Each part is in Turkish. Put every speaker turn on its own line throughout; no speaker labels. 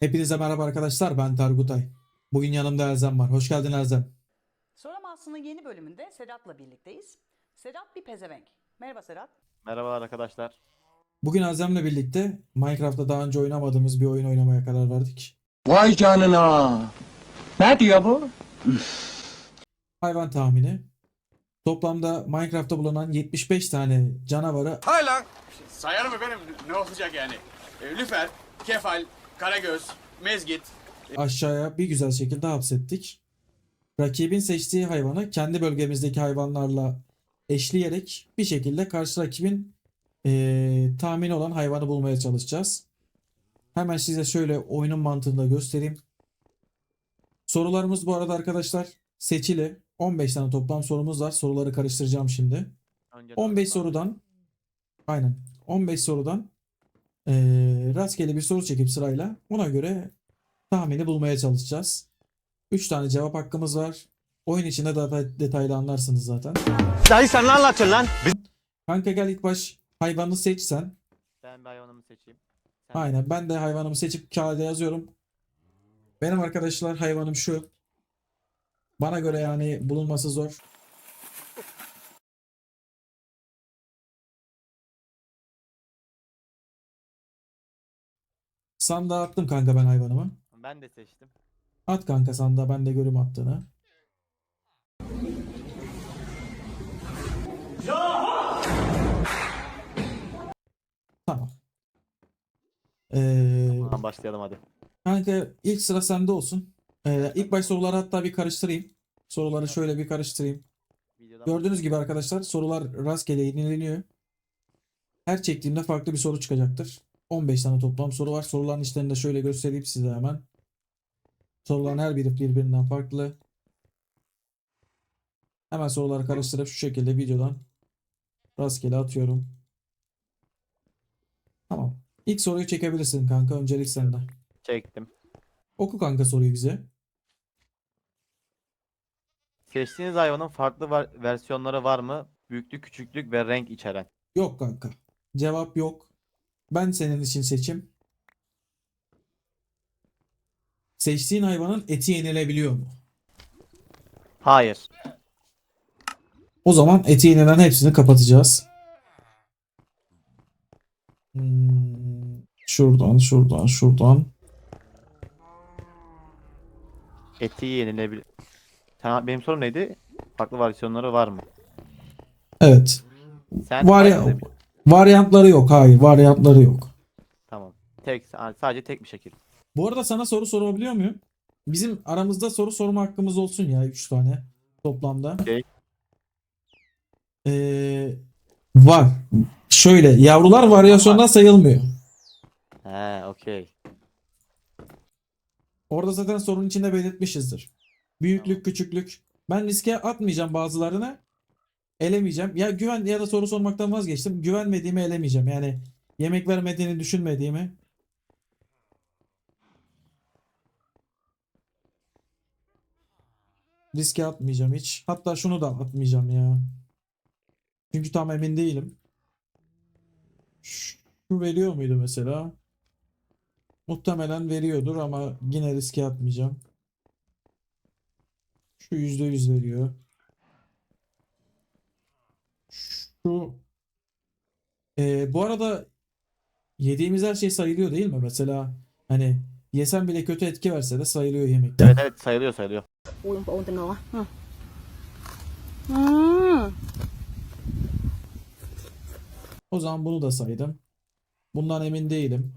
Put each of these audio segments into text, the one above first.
Hepinize merhaba arkadaşlar. Ben Targutay. Bugün yanımda Erzem var. Hoş geldin Erzem.
Soramazsın'ın yeni bölümünde Sedat'la birlikteyiz. Sedat bir pezevenk. Merhaba Sedat.
Merhabalar arkadaşlar.
Bugün Erzem'le birlikte Minecraft'ta daha önce oynamadığımız bir oyun oynamaya karar verdik.
Vay canına. Ne diyor bu?
Hayvan tahmini. Toplamda Minecraft'ta bulunan 75 tane canavarı
Hay lan. Sayarım efendim ne olacak yani. E, lüfer, kefal, karagöz, mezgit.
aşağıya bir güzel şekilde hapsettik. Rakibin seçtiği hayvanı kendi bölgemizdeki hayvanlarla eşleyerek bir şekilde karşı rakibin eee tahmini olan hayvanı bulmaya çalışacağız. Hemen size şöyle oyunun mantığını da göstereyim. Sorularımız bu arada arkadaşlar seçili. 15 tane toplam sorumuz var. Soruları karıştıracağım şimdi.
Önce
15
Dark
sorudan aynen 15 sorudan eee, rastgele bir soru çekip sırayla ona göre tahmini bulmaya çalışacağız. 3 tane cevap hakkımız var. Oyun içinde daha detaylı anlarsınız zaten.
Dayı sen ne anlatıyorsun lan?
Kanka gel ilk baş hayvanı seç sen.
Ben bir hayvanımı seçeyim. Sen
Aynen ben de hayvanımı seçip kağıda yazıyorum. Benim arkadaşlar hayvanım şu. Bana göre yani bulunması zor. Sandığa attım kanka ben hayvanımı.
Ben de seçtim.
At kanka sandığa ben de görüm attığını. Tamam. Ee,
Tamam başlayalım hadi.
kanka ilk sıra sende olsun. Ee, ilk baş soruları hatta bir karıştırayım. Soruları şöyle bir karıştırayım.
Videodan
Gördüğünüz gibi arkadaşlar sorular rastgele yenileniyor. Her çektiğimde farklı bir soru çıkacaktır. 15 tane toplam soru var. Soruların içlerini de şöyle göstereyim size hemen. Soruların her biri birbirinden farklı. Hemen soruları karıştırıp şu şekilde videodan rastgele atıyorum. Tamam. İlk soruyu çekebilirsin kanka. Öncelik sende.
çektim.
Oku kanka soruyu bize.
Seçtiğiniz hayvanın farklı var- versiyonları var mı? Büyüklük, küçüklük ve renk içeren.
Yok kanka. Cevap yok. Ben senin için seçim. Seçtiğin hayvanın eti yenilebiliyor mu?
Hayır.
O zaman eti yenilen hepsini kapatacağız. Hmm, şuradan, şuradan, şuradan.
Eti yenilebilir. Tamam, benim sorum neydi? Farklı versiyonları var mı?
Evet.
Sen
Var ya- Varyantları yok. Hayır, varyantları yok.
Tamam. Tek, sadece tek bir şekil.
Bu arada sana soru sorabiliyor muyum? Bizim aramızda soru sorma hakkımız olsun ya 3 tane toplamda.
Okey.
Ee, var. Şöyle yavrular varyasyondan sayılmıyor.
He, okey.
Orada zaten sorunun içinde belirtmişizdir. Büyüklük, küçüklük. Ben riske atmayacağım bazılarını. Elemeyeceğim. Ya güven ya da soru sormaktan vazgeçtim. Güvenmediğimi elemeyeceğim. Yani yemek vermediğini düşünmediğimi. Riske atmayacağım hiç. Hatta şunu da atmayacağım ya. Çünkü tam emin değilim. Şu veriyor muydu mesela? Muhtemelen veriyordur ama yine riske atmayacağım. Şu yüzde yüz veriyor. Şu Ee, bu arada yediğimiz her şey sayılıyor değil mi? Mesela hani yesen bile kötü etki verse de sayılıyor yemekte.
Evet evet sayılıyor sayılıyor.
O zaman bunu da saydım. Bundan emin değilim.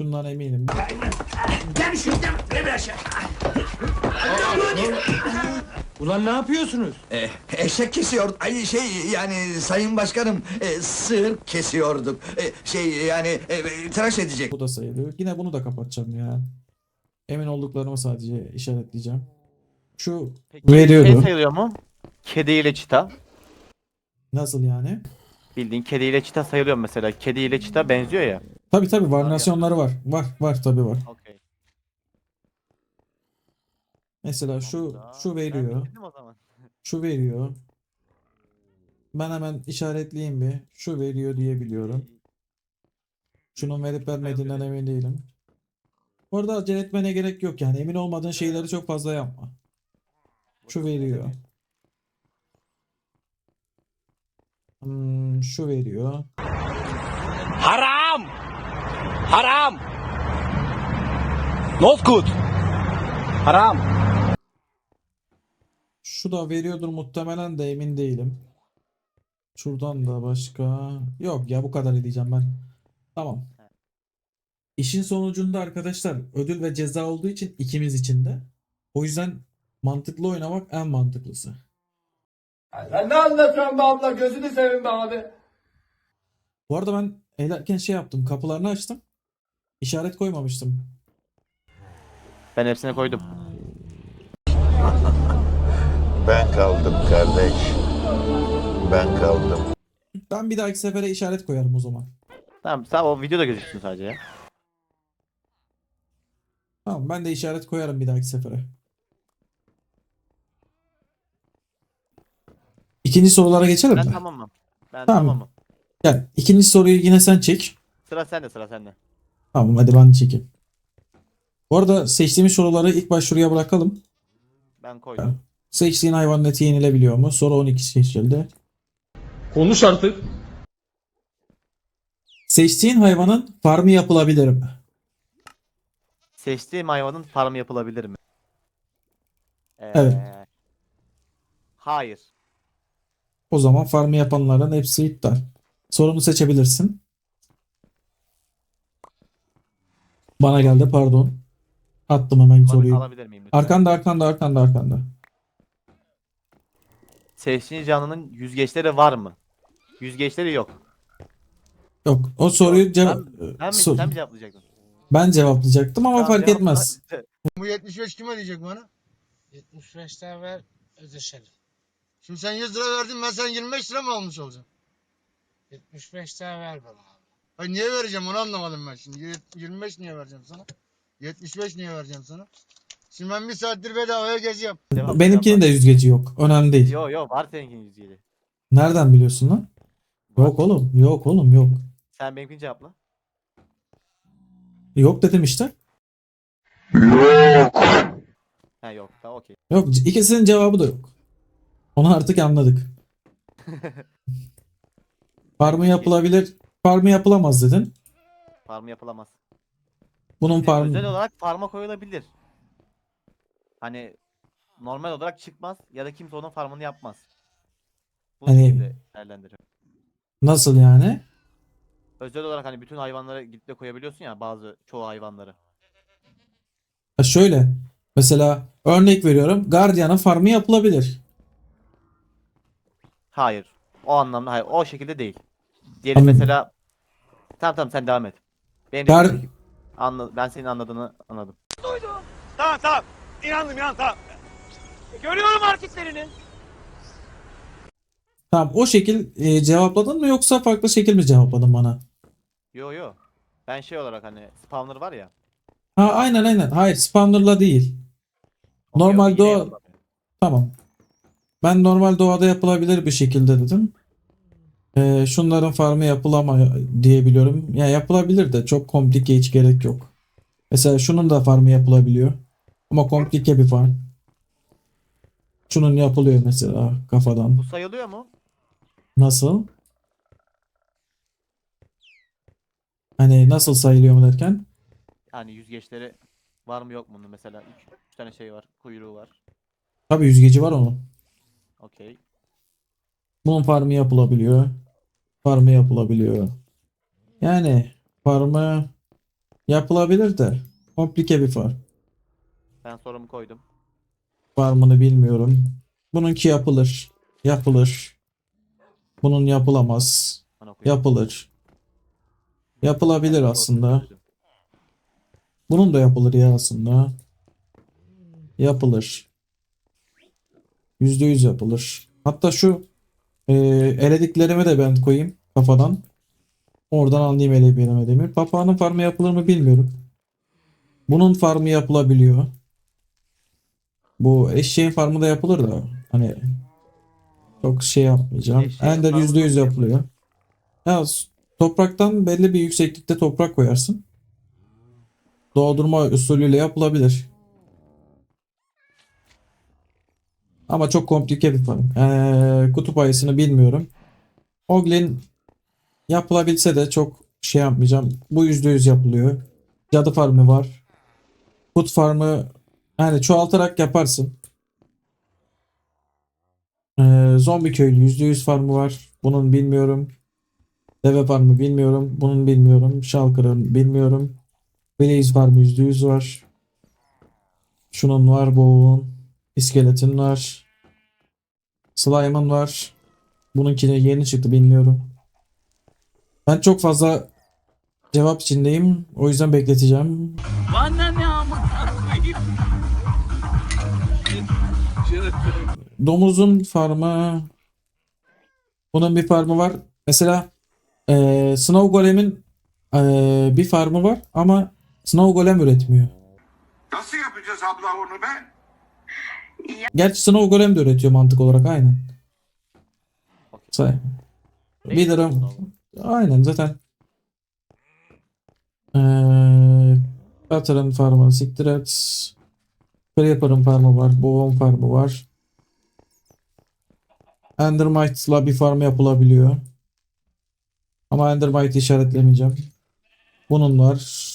Şundan eminim.
Ulan ne yapıyorsunuz?
E, eşek kesiyor, ay şey yani sayın başkanım e, sığır kesiyorduk. E, şey yani e, tıraş edecek.
Bu da sayılıyor. Yine bunu da kapatacağım ya. Emin olduklarımı sadece işaretleyeceğim. Şu
Peki
Veriyordu.
şey sayılıyor mu? Kedi ile çita.
nasıl yani?
Bildiğin kedi ile çita sayılıyor mesela? Kedi ile çita benziyor ya.
Tabii tabii varyasyonları var. Var var tabii var.
Okey.
Mesela şu
Tamam da,
şu
ben
veriyor.
bitirdim o zaman.
Şu veriyor. Ben hemen işaretleyeyim bir. Şu veriyor diye biliyorum. Şunun verip vermediğinden emin değilim. Bu arada acele etmene gerek yok yani. Emin olmadığın şeyleri çok fazla yapma. Şu veriyor. Hmm, şu veriyor.
Haram! Haram! Not good. Haram.
Şu da veriyordur muhtemelen de emin değilim. Şuradan da başka. Yok ya bu kadar diyeceğim ben. Tamam. İşin sonucunda arkadaşlar ödül ve ceza olduğu için ikimiz için de. O yüzden mantıklı oynamak en mantıklısı.
Sen ne anlatıyorsun be abla? Gözünü seveyim be abi.
Bu arada ben eğlerken şey yaptım. Kapılarını açtım. İşaret koymamıştım.
Ben hepsine koydum.
Ben kaldım kardeş. Ben kaldım.
Ben bir dahaki sefere işaret koyarım o zaman.
Tamam sen o videoda gözüksün sadece ya.
Tamam ben de işaret koyarım bir dahaki sefere. İkinci sorulara geçelim
Ben
mi?
tamamım. Ben
Tamam.
tamamım.
Gel. İkinci soruyu yine sen çek.
Sıra sende sıra sende.
Tamam hadi ben çekeyim. Bu arada seçtiğimiz soruları ilk baş şuraya bırakalım.
Ben koydum.
Seçtiğin hayvanın eti yenilebiliyor mu? Soru 12 seçildi.
Konuş artık.
Seçtiğin hayvanın farmı yapılabilir mi?
Seçtiğim hayvanın farmı yapılabilir mi? Ee,
Evet.
Hayır.
O zaman farmı yapanların hepsi iptal. Sorunu seçebilirsin. Bana geldi pardon. Attım hemen
Alabilir,
soruyu.
alabilir miyim lütfen?
Arkanda arkanda arkanda arkanda.
Seçtiğin canlının yüzgeçleri var mı? Yüzgeçleri yok.
Yok o soruyu cevap
Sen mi,
sor-
sen mi cevaplayacaktın?
ben cevaplayacaktım ama
Tamam,
fark
cevapla.
etmez.
Bu 75 kime diyecek bana?
75 lira ver ödeşelim.
Şimdi sen 100 lira verdin ben sen 25 lira mı almış olacağım?
75 lira ver bana abi.
Hayır niye vereceğim onu anlamadım ben şimdi. Yir- 25 niye vereceğim sana? 75 niye vereceğim sana? Şimdi ben bir saattir bedavaya geziyorum.
Cevap-
Benimkinin de yüzgeci yok. Önemli değil.
Yo yo var seninkinin yüzgeci.
Nereden biliyorsun lan? Yok oğlum. Yok oğlum yok.
Sen benimkini cevapla.
Yok dedim işte.
Ha yok tamam okey.
Yok ikisinin cevabı da yok. Onu artık anladık. Farmı yapılabilir. Farmı yapılamaz dedin.
Farmı yapılamaz.
Bunun
Özel
farmı
olarak farma koyulabilir. Hani normal olarak çıkmaz ya da kimse onun farmını yapmaz. Bu
Hani-
şekilde değerlendiriyorum.
nasıl yani?
Özel olarak hani bütün hayvanları gidip de koyabiliyorsun ya bazı çoğu hayvanları.
Ha şöyle. Mesela örnek veriyorum. Guardian'ın farmı yapılabilir.
Hayır. O anlamda hayır. O şekilde değil. Diyelim
Anladım.
mesela Tamam tamam sen devam et. Benim
Gar-
dediğim- Anla, ben senin anladığını anladım.
Tamam tamam. İnandım ya tamam. Görüyorum hareketlerini.
Tamam o şekil e, cevapladın mı yoksa farklı şekil mi cevapladın bana?
Yo yo. Ben şey olarak hani spawner var ya.
Ha aynen aynen. Hayır spawner'la değil.
o
Normal
yine
doğa-. Tamam. Ben normal doğada yapılabilir bir şekilde dedim. Ee, şunların farmı yapılama diye biliyorum. Ya yapılabilir de çok komplike hiç gerek yok. Mesela şunun da farmı yapılabiliyor. Ama komplike bir farm. Şunun yapılıyor mesela kafadan.
Bu sayılıyor mu?
Nasıl? Hani nasıl sayılıyor mu derken?
Yani yüzgeçleri var mı yok mu bunun mesela? 3 tane şey var. Kuyruğu var.
Tabii yüzgeci var onun.
Okey.
Bunun farmı yapılabiliyor. Farmı yapılabiliyor. Yani farmı yapılabilir de komplike bir farm.
Ben sorumu koydum.
Farmını bilmiyorum. Bununki yapılır. Yapılır. Bunun yapılamaz. Yapılır. Yapılabilir aslında. Bunun da yapılır ya aslında. Yapılır. Yüzde yüz yapılır. Hatta şu e, elediklerimi de ben koyayım kafadan. Oradan anlayayım eleyip elemediğimi. Papağanın farmı yapılır mı bilmiyorum. Bunun farmı yapılabiliyor. Bu eşeğin farmı da yapılır da hani çok şey yapmayacağım.
Eşeğin
Ender yüzde yüz yapılıyor. Ya topraktan belli bir yükseklikte toprak koyarsın. doğdurma usulüyle yapılabilir. Ama çok komplike bir farm. Ee, kutup ayısını bilmiyorum. Oglin yapılabilse de çok şey yapmayacağım. Bu %100 yapılıyor. Cadı farmı var. Kut farmı yani çoğaltarak yaparsın. Ee, zombi köylü %100 farmı var. Bunun bilmiyorum. Deve farmı bilmiyorum. Bunun bilmiyorum. Shulker'ın bilmiyorum. Blaze farmı %100 var. Şunun var. Boğun. İskeletin var. Slime'ın var. Bununkine yeni çıktı bilmiyorum. Ben çok fazla cevap içindeyim. O yüzden bekleteceğim. Domuzun farmı. Bunun bir farmı var. Mesela eee Snow Golem'in eee, bir farmı var ama Snow Golem üretmiyor.
Nasıl yapacağız abla onu be?
Gerçi Snow Golem de üretiyor mantık olarak aynen. Say. Bir lira. Aynen zaten. Eee Butter'ın farmı siktir et. Creeper'ın farmı var. Boğum farmı var. Endermite'la bir farm yapılabiliyor. Ama Endermite'i işaretlemeyeceğim. Bunun var.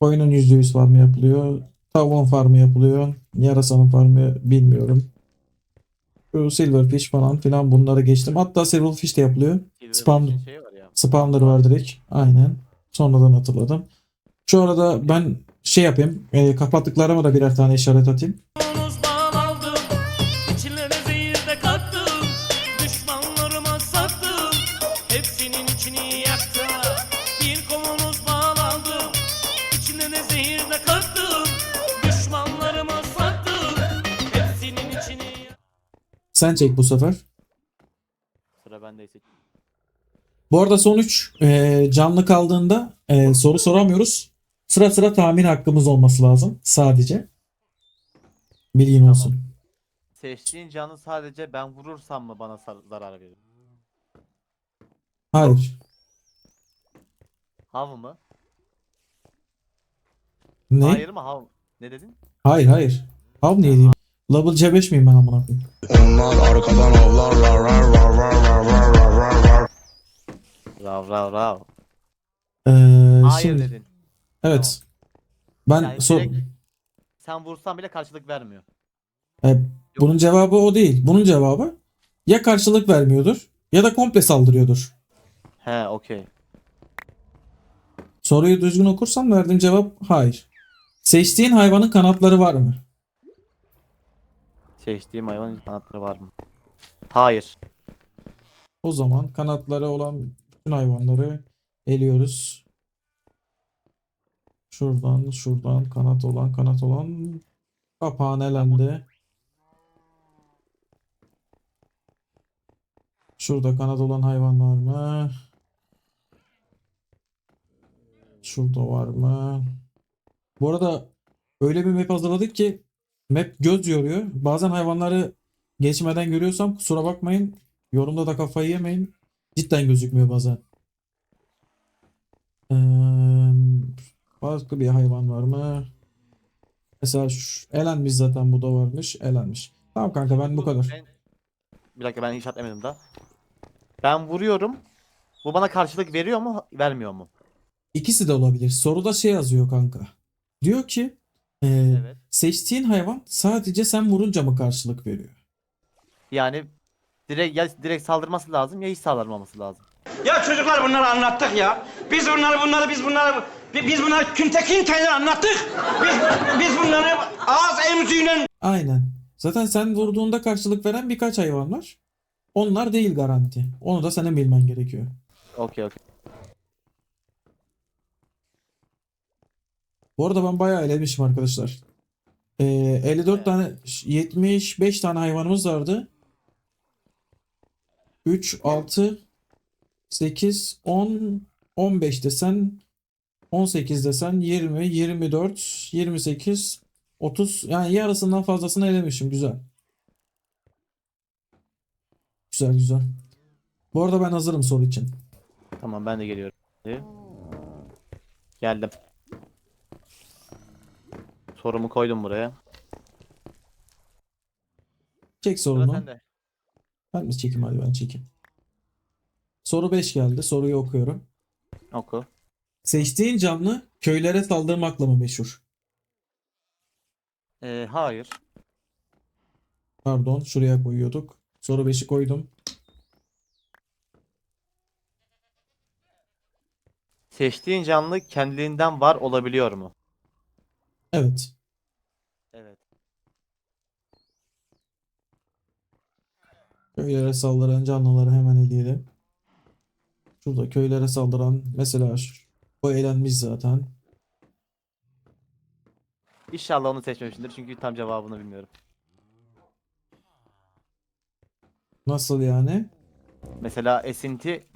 Koyunun %100 farmı yapılıyor. Tavuğun farmı yapılıyor. Yarasanın farmı bilmiyorum. Şu Silverfish falan filan bunları geçtim. Hatta Silverfish de yapılıyor. Spam-
şeyi var ya.
Spawner var direkt. Aynen. Sonradan hatırladım. Şu arada ben şey yapayım. E, kapattıklarıma da birer tane işaret atayım. Sen çek bu sefer.
Sıra bendeyse.
Bu arada son 3 canlı kaldığında e, soru soramıyoruz. Sıra sıra tahmin hakkımız olması lazım sadece. Bilgin olsun.
Seçtiğin canı sadece ben vurursam mı bana zarar verir?
Hayır.
Hav mı?
Ne?
Hayır mı hav? Ne dedin?
Hayır hayır. Abi niye diyeyim? Level C5 miyim ben amına koyayım?
Rav rav rav.
Ee,
Hayır
şimdi
dedin.
evet. Ben
Yani direkt sen vursan bile karşılık vermiyor.
E, bunun cevabı o değil. Bunun cevabı ya karşılık vermiyordur ya da komple saldırıyordur.
He okey.
Soruyu düzgün okursam verdiğim cevap hayır. Seçtiğin hayvanın kanatları var mı?
Seçtiğim hayvanın kanatları var mı? Hayır.
O zaman kanatları olan bütün hayvanları eliyoruz. Şuradan, şuradan kanat olan, kanat olan kapağın elendi. Şurada kanat olan hayvan var mı? Şurada var mı? Bu arada öyle bir map hazırladık ki map göz yoruyor. Bazen hayvanları geçmeden görüyorsam kusura bakmayın. Yorumda da kafayı yemeyin. Cidden gözükmüyor bazen. Ee, başka bir hayvan var mı? Mesela şu, elenmiş zaten bu da varmış. Elenmiş. Tamam kanka ben bu kadar.
Ben... Bir dakika ben işaretlemedim daha. Ben vuruyorum. Bu bana karşılık veriyor mu, vermiyor mu?
İkisi de olabilir. Soruda şey yazıyor kanka. Diyor ki e,
Evet.
seçtiğin hayvan sadece sen vurunca mı karşılık veriyor?
Yani direkt ya direkt saldırması lazım ya hiç saldırmaması lazım.
Ya çocuklar bunları anlattık ya. Biz bunları bunları biz bunları bi- biz bunları küntekin tane anlattık. Biz, biz bunları ağız emziğiyle
Aynen. Zaten sen vurduğunda karşılık veren birkaç hayvan var. Onlar değil garanti. Onu da senin bilmen gerekiyor.
Okey okey.
Bu arada ben bayağı elemişim arkadaşlar. Ee, 54 tane 75 tane hayvanımız vardı. 3, 6, 8, 10, 15 desen 18 desen 20, 24, 28, 30 yani yarısından fazlasını elemişim. Güzel. Güzel güzel. Bu arada ben hazırım soru için.
Tamam ben de geliyorum. Geldim. Sorumu koydum buraya.
Çek
Sıra
sorunu.
sende.
Ben mi çekeyim hadi ben çekeyim. Soru 5 geldi. Soruyu okuyorum.
Oku.
Seçtiğin canlı köylere saldırmakla mı meşhur?
Ee, hayır.
Pardon, şuraya koyuyorduk. Soru 5'i koydum.
Seçtiğin canlı kendiliğinden var olabiliyor mu?
Evet.
Evet.
Köylere saldıran canlıları hemen eleyelim. Şurada köylere saldıran mesela şu, o elenmiş zaten.
İnşallah onu seçmemişimdir çünkü tam cevabını bilmiyorum.
Nasıl yani?
Mesela esinti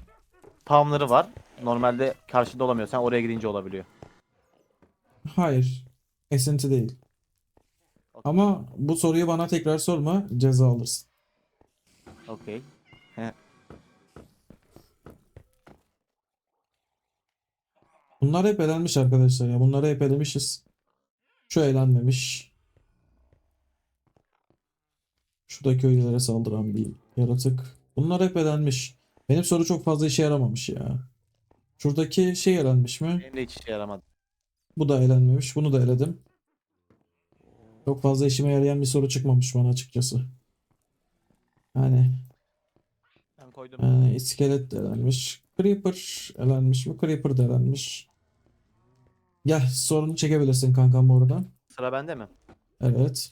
palmları var. Normalde karşında olamıyor. Sen oraya gidince olabiliyor.
Hayır. Esinti değil. Ama bu soruyu bana tekrar sorma. Ceza alırsın.
Okey.
Bunlar hep elenmiş arkadaşlar ya. Bunları hep elemişiz. Şu elenmemiş. Şu da köylülere saldıran bir yaratık. Bunlar hep elenmiş. Benim soru çok fazla işe yaramamış ya. Şuradaki şey elenmiş mi?
Benim de hiç işe yaramadı.
Bu da elenmemiş. Bunu da eledim. Çok fazla işime yarayan bir soru çıkmamış bana açıkçası. Yani,
Ben koydum.
yani iskelet de elenmiş. Creeper elenmiş mi? Creeper de elenmiş. Gel sorunu çekebilirsin kankam oradan.
Sıra bende mi?
Evet.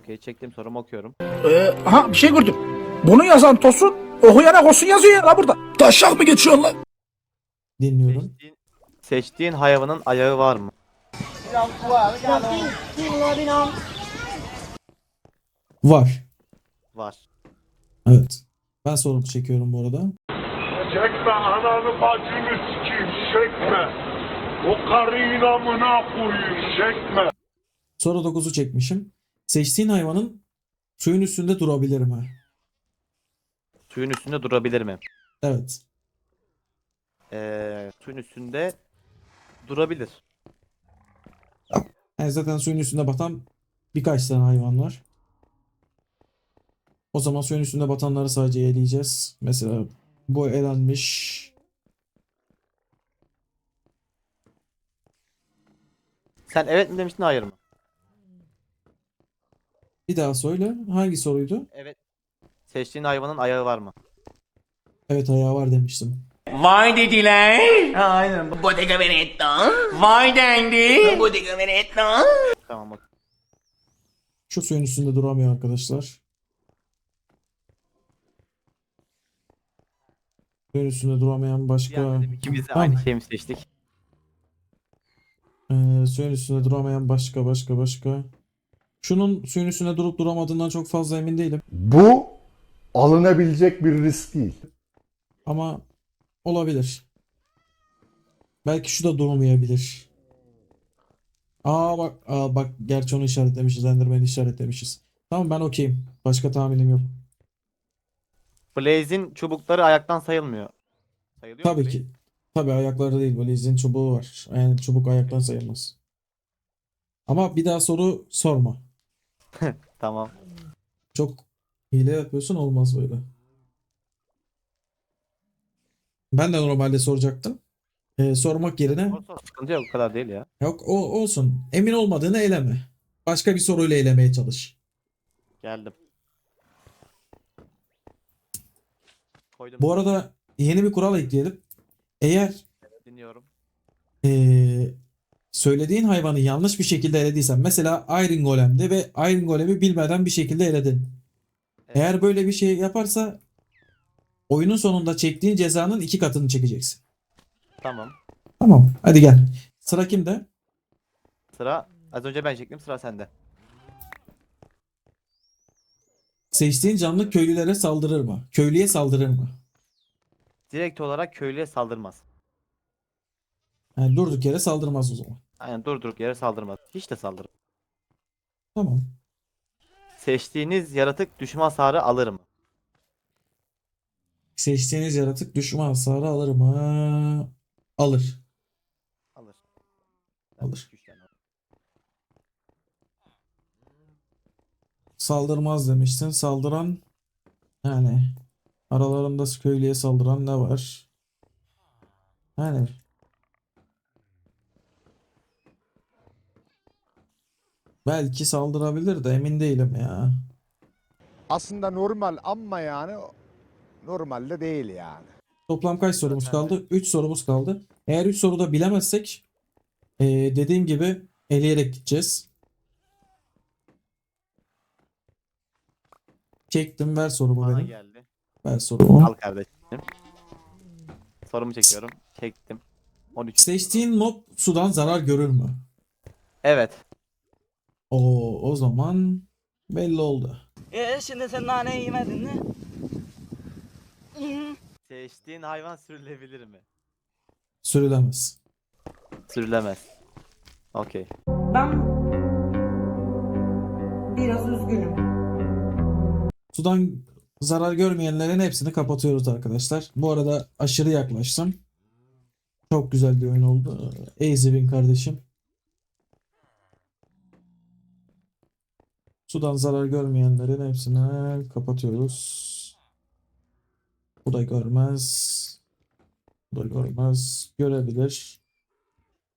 Okey çektim sorumu okuyorum.
Ee, aha bir şey gördüm. Bunu yazan Tosun, okuyana Kosun yazıyor ya la burada. Taşak mı geçiyor lan?
Dinliyorum.
Seçtiğin, seçtiğin hayvanın ayağı var mı?
Var.
Var.
Evet. Ben sorumu çekiyorum bu arada.
Çekme ananı bacını sikeyim çekme. O karıyı namına koyayım çekme.
Soru 9'u çekmişim. Seçtiğin hayvanın suyun üstünde durabilir mi?
Suyun üstünde durabilir mi?
Evet.
Ee, suyun üstünde durabilir.
Yani zaten suyun üstünde batan birkaç tane hayvan var. O zaman suyun üstünde batanları sadece eleyeceğiz. Mesela bu elenmiş.
Sen evet mi demiştin hayır mı?
Bir daha söyle. Hangi soruydu?
Evet. Seçtiğin hayvanın ayağı var mı?
Evet ayağı var demiştim.
Vay dediler. Aynen. Bodega Veneta. Vay dendi. Bodega Veneta.
Tamam bak.
Şu suyun üstünde duramıyor arkadaşlar. Suyun üstünde duramayan başka...
Yani ikimiz de
Tamam.
aynı şeyi mi seçtik?
Ee, suyun üstünde duramayan başka başka başka. Şunun suyun üstünde durup duramadığından çok fazla emin değilim.
Bu alınabilecek bir risk değil.
Ama olabilir. Belki şu da durmayabilir. Aa bak, aa bak gerçi onu işaretlemişiz. Enderman'i işaretlemişiz. Tamam ben okeyim. Başka tahminim yok.
Blaze'in çubukları ayaktan sayılmıyor. Sayılıyor mu
Tabii
Blaze?
ki. Tabii ayakları değil. İzin çubuğu var. Yani çubuk ayaktan sayılmaz. Ama bir daha soru sorma.
Tamam.
Çok hile yapıyorsun olmaz böyle. Ben de normalde soracaktım. Ee, sormak yerine
sor. Sıkıntı yok o kadar değil ya.
yok o olsun. Emin olmadığını eleme. Başka bir soruyla elemeye çalış.
Geldim. Koydum.
Bu arada yeni bir kural ekleyelim. Eğer
Dinliyorum.
ee, söylediğin hayvanı yanlış bir şekilde elediysen mesela Iron Golem'de ve Iron Golem'i bilmeden bir şekilde eledin.
Evet.
Eğer böyle bir şey yaparsa oyunun sonunda çektiğin cezanın iki katını çekeceksin.
Tamam.
Tamam. Hadi gel. Sıra kimde?
Sıra az önce ben çektim sıra sende.
Seçtiğin canlı köylülere saldırır mı? Köylüye saldırır mı?
Direkt olarak köylüye saldırmaz.
Yani durduk yere saldırmaz o zaman.
Aynen durdurup yere saldırmaz. Hiç de saldırmaz.
Tamam.
Seçtiğiniz yaratık düşman hasarı alır mı?
Seçtiğiniz yaratık düşman hasarı alır mı? Alır.
Alır.
Alır. Saldırmaz demiştin. Saldıran yani aralarında köylüye saldıran ne var? Yani belki saldırabilir de emin değilim ya.
Aslında normal ama yani normalde değil yani.
Toplam kaç sorumuz kaldı? 3 sorumuz kaldı. Eğer 3 soruda bilemezsek eee, dediğim gibi eleyerek gideceğiz. Çektim ver sorumu
Bana
benim.
geldi.
Ver sorumu.
Al kardeşim. Sorumu çekiyorum. Çektim. 13.
Seçtiğin mob sudan zarar görür mü?
Evet.
O o zaman belli oldu.
E şimdi sen nane yemedin mi?
Seçtiğin hayvan sürülebilir mi?
Sürülemez.
Sürülemez. Okey.
Ben biraz üzgünüm.
Sudan zarar görmeyenlerin hepsini kapatıyoruz arkadaşlar. Bu arada aşırı yaklaştım. Çok güzel bir oyun oldu. Win kardeşim. Sudan zarar görmeyenlerin hepsini kapatıyoruz. Bu da görmez. Bu da görmez. Görebilir.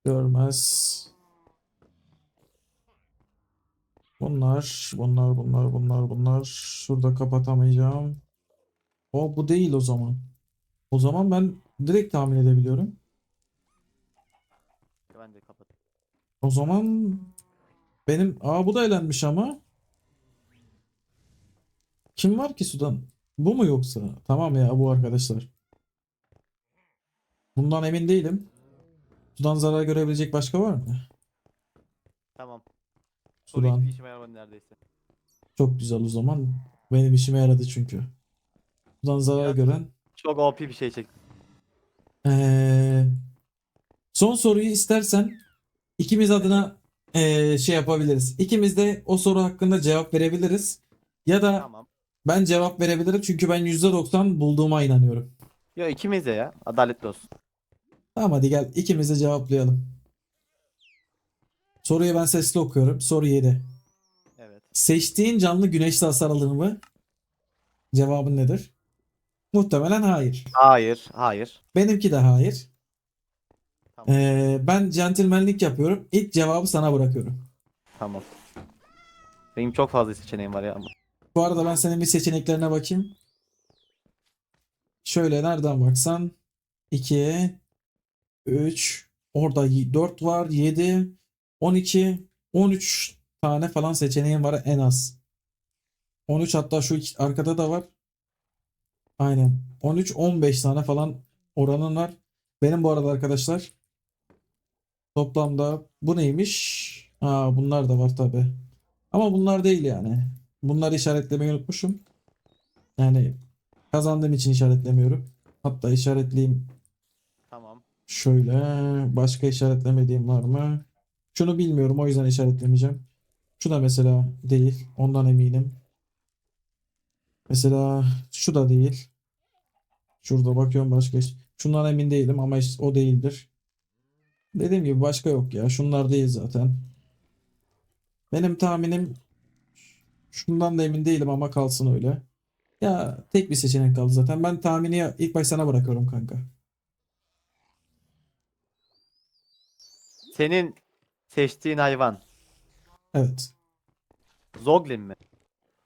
Görmez. Bunlar, bunlar, bunlar, bunlar, bunlar. Şurada kapatamayacağım. O bu değil o zaman. O zaman ben direkt tahmin edebiliyorum.
Ben de kapat.
O zaman benim aa bu da elenmiş ama. Kim var ki sudan? Bu mu yoksa? Tamam ya bu arkadaşlar. Bundan emin değilim. Sudan zarar görebilecek başka var mı?
Tamam.
Sudan.
işime yaramadı neredeyse.
Çok güzel o zaman. Benim işime yaradı çünkü. Sudan zarar
Ya-
gören
Çok OP bir şey çektim.
Ee, son soruyu istersen ikimiz adına ee, şey yapabiliriz. İkimiz de o soru hakkında cevap verebiliriz. Ya da
Tamam.
Ben cevap verebilirim çünkü ben %90 bulduğuma inanıyorum.
Yo ikimiz de ya. Adaletli olsun.
Tamam hadi gel ikimiz de cevaplayalım. Soruyu ben sesli okuyorum. Soru 7.
Evet.
Seçtiğin canlı güneşte hasar alır mı? Cevabın nedir? Muhtemelen hayır.
Hayır. Hayır.
Benimki de hayır.
Tamam.
Ee, ben centilmenlik yapıyorum. İlk cevabı sana bırakıyorum.
Tamam. Benim çok fazla seçeneğim var ya.
Bu arada ben senin bir seçeneklerine bakayım. Şöyle nereden baksan 2 3 orada 4 var 7 12 13 tane falan seçeneğin var en az. 13 hatta şu arkada da var. Aynen. 13 15 tane falan oranın var. Benim bu arada arkadaşlar toplamda bu neymiş? Aa bunlar da var tabi. Ama bunlar değil yani. Bunları işaretlemeyi unutmuşum. Yani kazandığım için işaretlemiyorum. Hatta işaretleyeyim
Tamam.
şöyle. Başka işaretlemediğim var mı? Şunu bilmiyorum o yüzden işaretlemeyeceğim. Şu da mesela değil. Ondan eminim. Mesela şu da değil. Şurada bakıyorum başka iş. Şundan emin değilim ama işte o değildir. Dediğim gibi başka yok ya. Şunlar değil zaten. Benim tahminim şundan da emin değilim ama kalsın öyle. Ya tek bir seçenek kaldı zaten. Ben tahmini ilk baş sana bırakıyorum kanka.
Senin seçtiğin hayvan.
Evet.
Zoglin mi?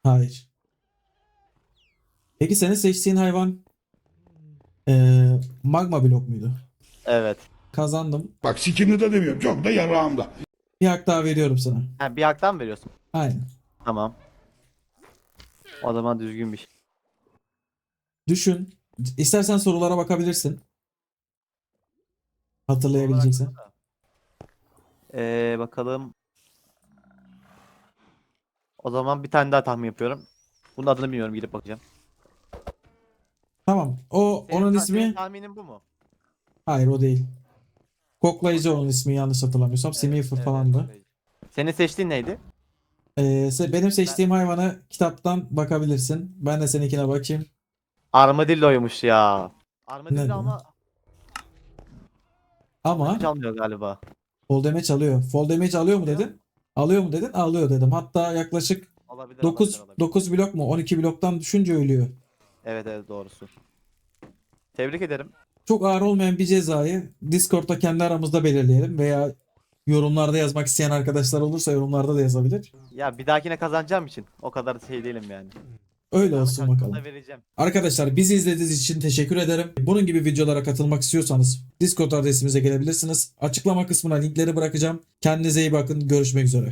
Hayır. Peki senin seçtiğin hayvan eee, magma blok muydu?
Evet.
Kazandım.
Bak sikimde de demiyorum çok da yarağımda.
Bir hak daha veriyorum sana.
Ha, bir haktan mı veriyorsun?
Aynen.
Tamam. O zaman düzgün bir şey.
Düşün. İstersen sorulara bakabilirsin. Hatırlayabileceksen.
Ee, bakalım. O zaman bir tane daha tahmin yapıyorum. Bunun adını bilmiyorum gidip bakacağım.
Tamam. O
Senin
onun
ta- senin
ismi
tahminin bu mu?
hayır o değil. Koklayıcı onun ismi yanlış hatırlamıyorsam.
Evet,
falandı.
Senin seçtiğin neydi?
Ee, se- benim seçtiğim hayvana kitaptan bakabilirsin. Ben de seninkine bakayım.
Armadillo'ymuş ya. Armadillo
Ne?
ama
Ama
çalmıyor galiba.
fall damage alıyor. Fall damage alıyor mu dedin? Alıyor mu dedin? Alıyor dedim. Hatta yaklaşık
Olabilir,
9
olabilir, olabilir.
9 blok mu 12 bloktan düşünce ölüyor.
Evet evet doğrusu. Tebrik ederim.
Çok ağır olmayan bir cezayı Discord'da kendi aramızda belirleyelim veya yorumlarda yazmak isteyen arkadaşlar olursa yorumlarda da yazabilir.
Ya bir dahakine kazanacağım için o kadar şey değilim yani.
Öyle olsun
hakkını
bakalım.
da vereceğim.
Arkadaşlar bizi izlediğiniz için teşekkür ederim. Bunun gibi videolara katılmak istiyorsanız Discord adresimize gelebilirsiniz. Açıklama kısmına linkleri bırakacağım. Kendinize iyi bakın. Görüşmek üzere.